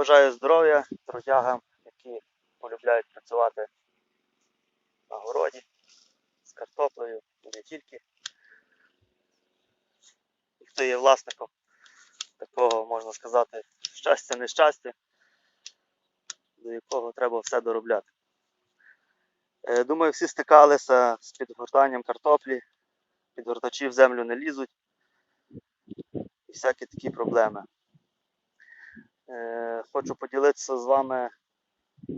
Бажаю здоров'я, трудягам, які полюбляють працювати на городі з картоплею і не тільки. І хто є власником такого, можна сказати, щастя нещастя, до якого треба все доробляти. Е, Думаю, всі стикалися з підгортанням картоплі, підгортачі в землю не лізуть і всякі такі проблеми. Е, Хочу поділитися з вами,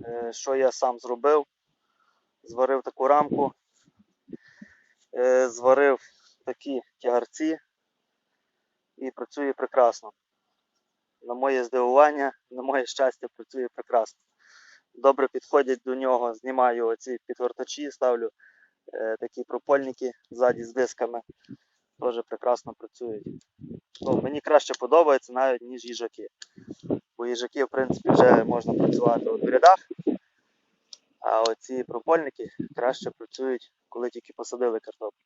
е, що я сам зробив. Зварив таку рамку, е, зварив такі тягарці і працює прекрасно. На моє здивування, на моє щастя, працює прекрасно. Добре підходять до нього, знімаю оці підгортачі, ставлю е, такі пропольники ззаді з дисками. Теж прекрасно працюють. Ну, мені краще подобається навіть, ніж їжаки. Бо їжаки, в принципі, вже можна працювати в рядах, а оці пропольники краще працюють, коли тільки посадили картоплю.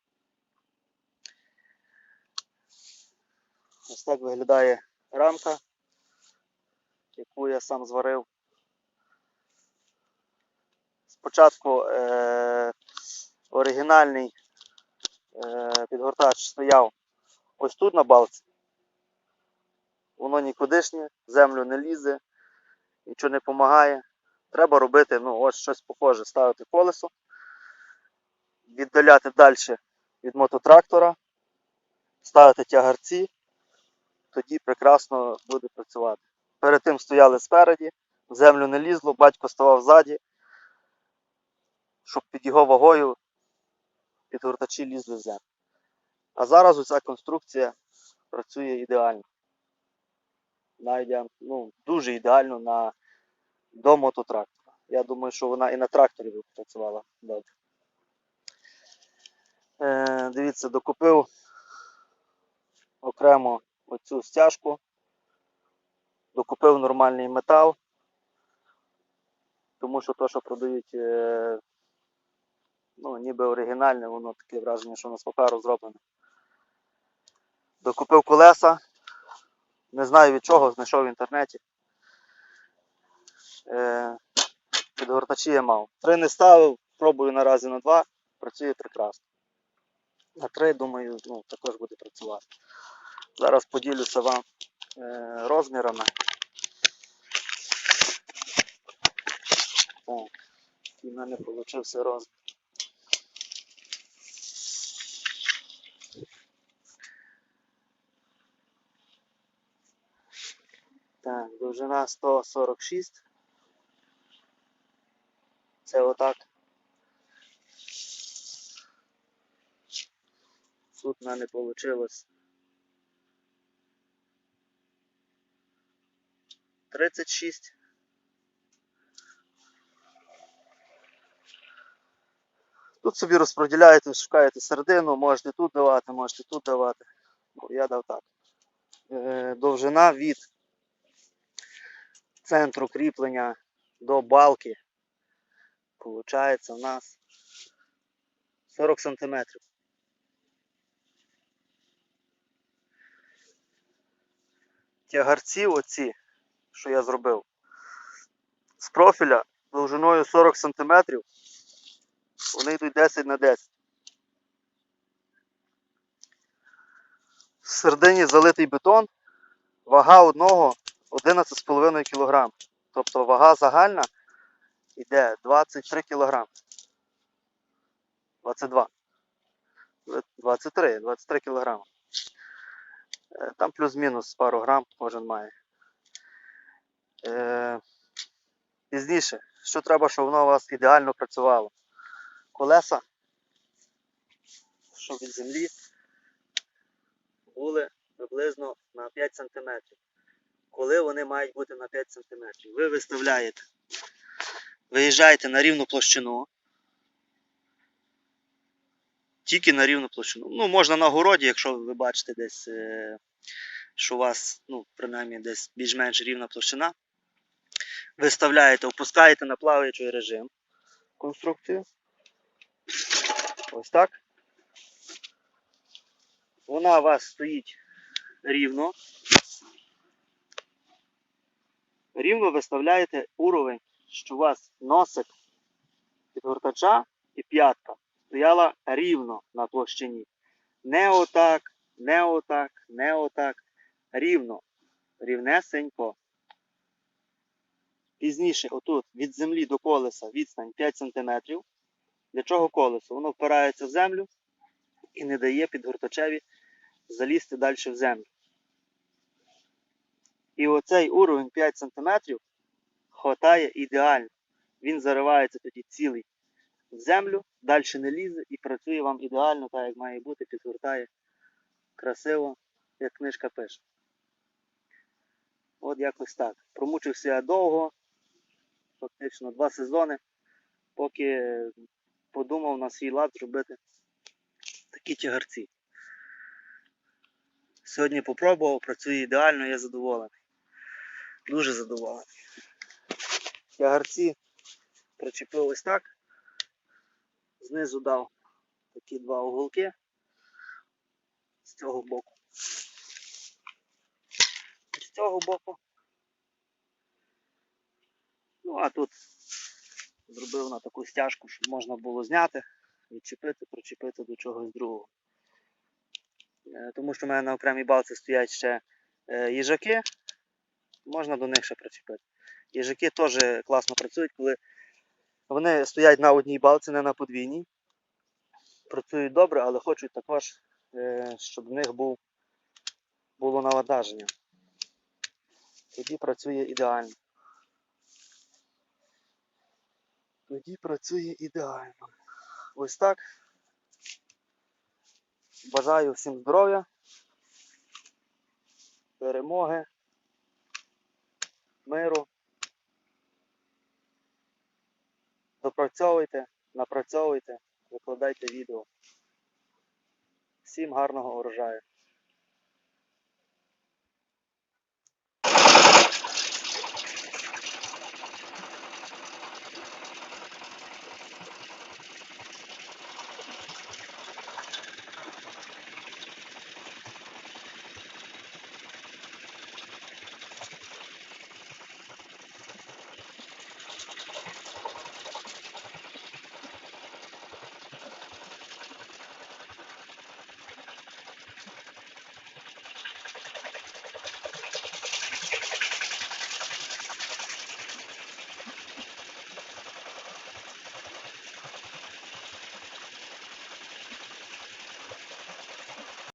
Ось так виглядає рамка, яку я сам зварив. Спочатку е- оригінальний е- підгортач стояв ось тут на балці. Воно нікудишнє, землю не лізе, нічого не допомагає. Треба робити ну, ось щось похоже, ставити колесо, віддаляти далі від мототрактора, ставити тягарці, тоді прекрасно буде працювати. Перед тим стояли спереді, землю не лізло, батько ставав ззаді, щоб під його вагою підгортачі лізли в землю. А зараз оця конструкція працює ідеально. Я, ну, дуже ідеально на до мототрактора. Я думаю, що вона і на тракторі працювала добре. Е, дивіться, докупив окремо оцю стяжку, докупив нормальний метал, тому що то, що продають, е, ну, ніби оригінальне, воно таке враження, що воно з паперу зроблене. Докупив колеса, не знаю від чого, знайшов в інтернеті. Е, підгортачі я мав. Три не ставив, пробую наразі на два, працює прекрасно. На три, думаю, ну, також буде працювати. Зараз поділюся вам е, розмірами. Так, і в мене вийшов розмір. Так, довжина 146. Це отак. Тут в мене вийшло 36. Тут собі розподіляєте, шукаєте середину, можете тут давати, можете тут давати. Ну, я дав так. Е, довжина від центру кріплення до балки Получається у нас 40 сантиметрів. Тягарці оці, що я зробив, з профіля довжиною 40 сантиметрів, вони йдуть 10 на 10. В залитий бетон, вага одного 11,5 кг. Тобто вага загальна йде 23 кг. 22. 23, 23 кг. Там плюс-мінус пару грам кожен має. Е, Пізніше, що треба, щоб воно у вас ідеально працювало. Колеса, щоб від землі були приблизно на 5 см. Коли вони мають бути на 5 см? Ви виставляєте виїжджаєте на рівну площину. Тільки на рівну площину. Ну, можна на городі, якщо ви бачите десь, е, що у вас, ну, принаймні, десь більш-менш рівна площина. Виставляєте, опускаєте на плаваючий режим конструкцію. Ось так. Вона у вас стоїть рівно. Рівно виставляєте уровень, що у вас носик підгортача і п'ятка стояла рівно на площині. Не отак, не отак, не отак. Рівно. Рівнесенько. Пізніше, отут, від землі до колеса відстань 5 см. Для чого колесо? Воно впирається в землю і не дає підгортачеві залізти далі в землю. І оцей уровень 5 см хватає ідеально. Він заривається тоді цілий в землю, далі не лізе і працює вам ідеально, так як має бути, підгортає красиво, як книжка пише. От якось так. Промучився я довго, фактично два сезони, поки подумав на свій лад зробити такі тягарці. Сьогодні попробував, працює ідеально, я задоволений. Дуже задоволений. Тягарці причепив ось так. Знизу дав такі два уголки з цього боку. З цього боку. Ну, а тут зробив на таку стяжку, щоб можна було зняти, відчепити, причепити до чогось другого. Е, Тому що в мене на окремій балці стоять ще е, їжаки, можна до них ще причепити. Їжаки теж класно працюють, коли вони стоять на одній балці, не на подвійній. Працюють добре, але хочуть також, е, щоб в них був, було навантаження. Тоді працює ідеально. Тоді працює ідеально. Ось так. Бажаю всім здоров'я, перемоги, миру. Допрацьовуйте, напрацьовуйте, викладайте відео. Всім гарного урожаю!